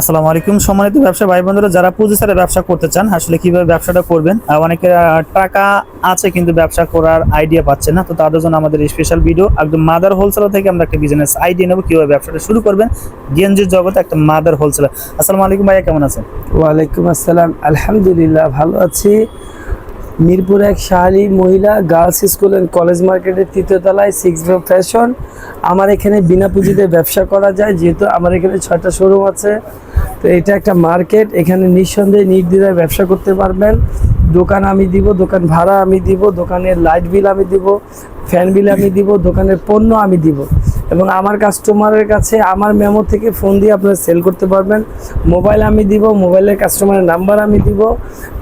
আসসালামু আলাইকুম। সম্মানিত ব্যবসা ভাই বন্ধুরা যারা পুঁজি ছাড়া ব্যবসা করতে চান, আসলে কীভাবে ব্যবসাটা করবেন? আর অনেকের টাকা আছে কিন্তু ব্যবসা করার আইডিয়া পাচ্ছে না। তো তাদের জন্য আমাদের স্পেশাল ভিডিও একদম মাদার হোলসেলার থেকে আমরা একটা বিজনেস আইডিয়া নেব, কীভাবে ব্যবসাটা শুরু করবেন। গেঞ্জির জগতে একটা মাদার হোলসেলার আসসালামু আলাইকুম ভাইয়া, কেমন আছেন? ওয়ালাইকুম আসসালাম। আলহামদুলিল্লাহ, ভালো আছি। মিরপুর এক শাহালি মহিলা গার্লস স্কুল অ্যান্ড কলেজ মার্কেটের তৃতীয় তলায় সিক্স ফ্যাশন আমার এখানে বিনা পুঁজিতে ব্যবসা করা যায়, যেহেতু আমার এখানে ছয়টা শোরুম আছে। তো এটা একটা মার্কেট এখানে নিঃসন্দেহে নির্দ্বিধায় ব্যবসা করতে পারবেন। দোকান আমি দিব, দোকান ভাড়া আমি দিব, দোকানের লাইট বিল আমি দিব ফ্যান বিল আমি দিব, দোকানের পণ্য আমি দিব। এবং আমার কাস্টমারের কাছে আমার মেমো থেকে ফোন দিয়ে আপনারা সেল করতে পারবেন। মোবাইল আমি দিব মোবাইলের কাস্টমারের নাম্বার আমি দিব।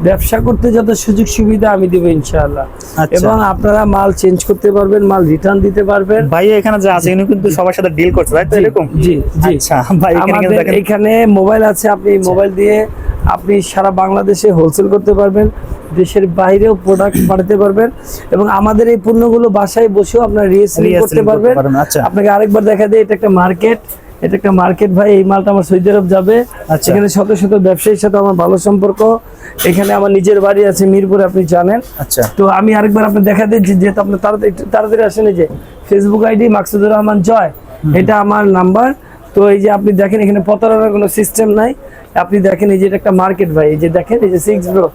ব্যবসা করতে যত সুযোগ সুবিধা আমি দিব ইনশাআল্লাহ। আচ্ছা। এবং আপনারা মাল চেঞ্জ করতে পারবেন মাল রিটার্ন দিতে পারবেন। ভাইয়া এখানে যে আছে ইনি কিন্তু সবার সাথে ডিল করছে তাই তো এরকম? জি জি। আচ্ছা ভাই এখানে মোবাইল আছে আপনি মোবাইল দিয়ে আপনি সারা বাংলাদেশে হোলসেল করতে পারবেন দেশের বাইরেও প্রোডাক্ট পাঠাতে পারবেন এবং আমাদের এই পণ্যগুলো বাসায় বসেও আপনার Reselling করতে পারবেন। আচ্ছা। আপনাকে আরেকবার দেখা দেয় এটা একটা মার্কেট এটা একটা মার্কেট ভাই এই মালটা আমার সৌদি আরব যাবে। আচ্ছা। এখানে শত শত ব্যবসায়ীর সাথে আমার ভালো সম্পর্ক। এখানে আমার নিজের বাড়ি আছে মিরপুরে আপনি জানেন। আচ্ছা। তো আমি আরেকবার আপনি দেখা দিচ্ছি যেহেতু আপনি তাড়াতাড়ি তাড়াতাড়ি আসেন এই যে ফেসবুক আইডি মাকসুদুর রহমান জয় এটা আমার নাম্বার তো এই যে আপনি দেখেন এখানে প্রতারণার কোনো সিস্টেম নাই। আপনি দেখেন এই যে এটা একটা মার্কেট ভাই এই যে দেখেন এই যে সিক্স ব্রো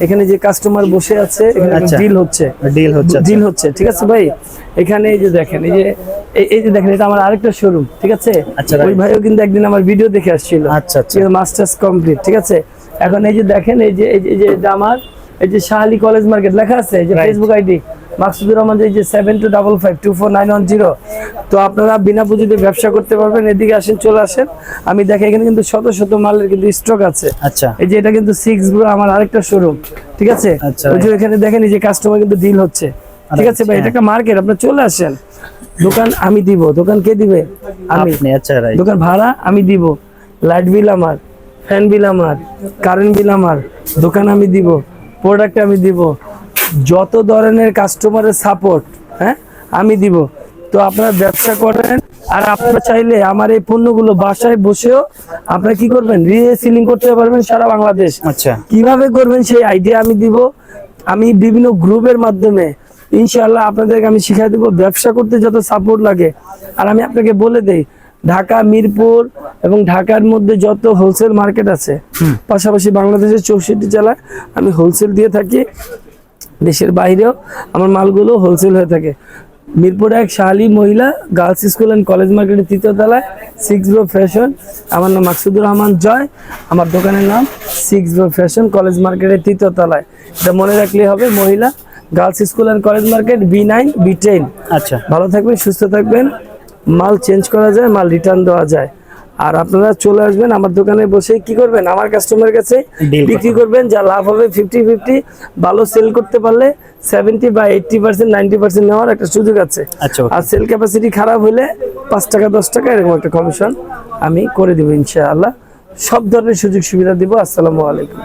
এখানে যে কাস্টমার বসে আছে এখানে আচ্ছা। ডিল হচ্ছে। ডিল হচ্ছে আচ্ছা। ডিল হচ্ছে ঠিক আছে ভাই? এখানে এই যে দেখেন এই যে এই- যে দেখেন এটা আমার আরেকটা শোরুম ঠিক আছে? আচ্ছা, ওই. ভাইও কিন্তু একদিন আমার ভিডিও দেখে আসছিল। আচ্ছা আচ্ছা। মাস্টার্স কমপ্লিট ঠিক আছে? এখন এই যে দেখেন এই যে এই যে- যে এটা আমার এই যে শাহালি কলেজ মার্কেট লেখা আছে এই যে ফেসবুক আইডি মাকসুদুর রহমান এই যে seven two double five two four nine one zero তো আপনারা বিনা পুঁজিতে ব্যবসা করতে পারবেন। এদিকে আসেন চলে আসেন। আমি দেখে এখানে কিন্তু শত শত মালের কিন্তু স্টক আছে। আচ্ছা। এই যে এটা কিন্তু সিক্স ব্রো আমার আরেকটা শোরুম ঠিক আছে? আচ্ছা, ওই যে এখানে দেখেন এই যে কাস্টমার কিন্তু ডিল হচ্ছে। ঠিক আছে ভাই? হ্যাঁ। এটা একটা মার্কেট আপনার চলে আসেন। দোকান আমি দিব। দোকান কে দিবে? আমি। আচ্ছা দোকান ভাড়া আমি দিব। লাইট বিল আমার ফ্যান বিল আমার কারেন্ট বিল আমার দোকান আমি দিব প্রোডাক্ট আমি দিব। যত ধরনের কাস্টমারের সাপোর্ট হ্যাঁ আমি দিব। তো আপনারা ব্যবসা করেন আর আপনারা চাইলে আমার এই পণ্যগুলো বাসায় বসেও আপনারা কি করবেন? রিসিলিং করতে পারবেন সারা বাংলাদেশ। আচ্ছা। কীভাবে করবেন সেই আইডিয়া আমি দিব। আমি বিভিন্ন গ্রুপের মাধ্যমে ইনশাআল্লাহ আপনাদেরকে আমি শিখাই দেবো ব্যবসা করতে যত সাপোর্ট লাগে। আর আমি আপনাকে বলে দেই ঢাকা মিরপুর এবং ঢাকার মধ্যে যত হোলসেল মার্কেট আছে পাশাপাশি বাংলাদেশের চৌষট্টি জেলায় আমি হোলসেল দিয়ে থাকি। দেশের বাইরেও আমার মালগুলো হোলসেল হয়ে থাকে। মিরপুর এক শাহালি মহিলা গার্লস স্কুল অ্যান্ড কলেজ মার্কেটের তৃতীয় তলায় সিক্স ব্রো ফ্যাশন আমার নাম মাকসুদুর রহমান জয় আমার দোকানের নাম সিক্স ব্রো ফ্যাশন কলেজ মার্কেটের তৃতীয় তলায়। এটা মনে রাখলেই হবে মহিলা girls school and college market B nine B ten আচ্ছা। ভালো থাকবেন সুস্থ থাকবেন মাল চেঞ্জ করা যায় মাল রিটার্ন দেওয়া যায়। আর আপনারা চলে আসবেন আমার দোকানে বসে কি করবেন? আমার কাস্টমারের কাছে বিক্রি করবেন যা লাভ হবে ফিফটি ফিফটি ভালো সেল করতে পারলে সেভেন্টি বা এইটটি পার্সেন্ট নাইনটি পার্সেন্ট নেওয়ার একটা সুযোগ আছে। আচ্ছা। আর সেল ক্যাপাসিটি খারাপ হলে পাঁচ টাকা দশ টাকা এরকম একটা কমিশন আমি করে দেবো ইনশাআল্লাহ। সব ধরনের সুযোগ সুবিধা দিব। আসসালামু আলাইকুম।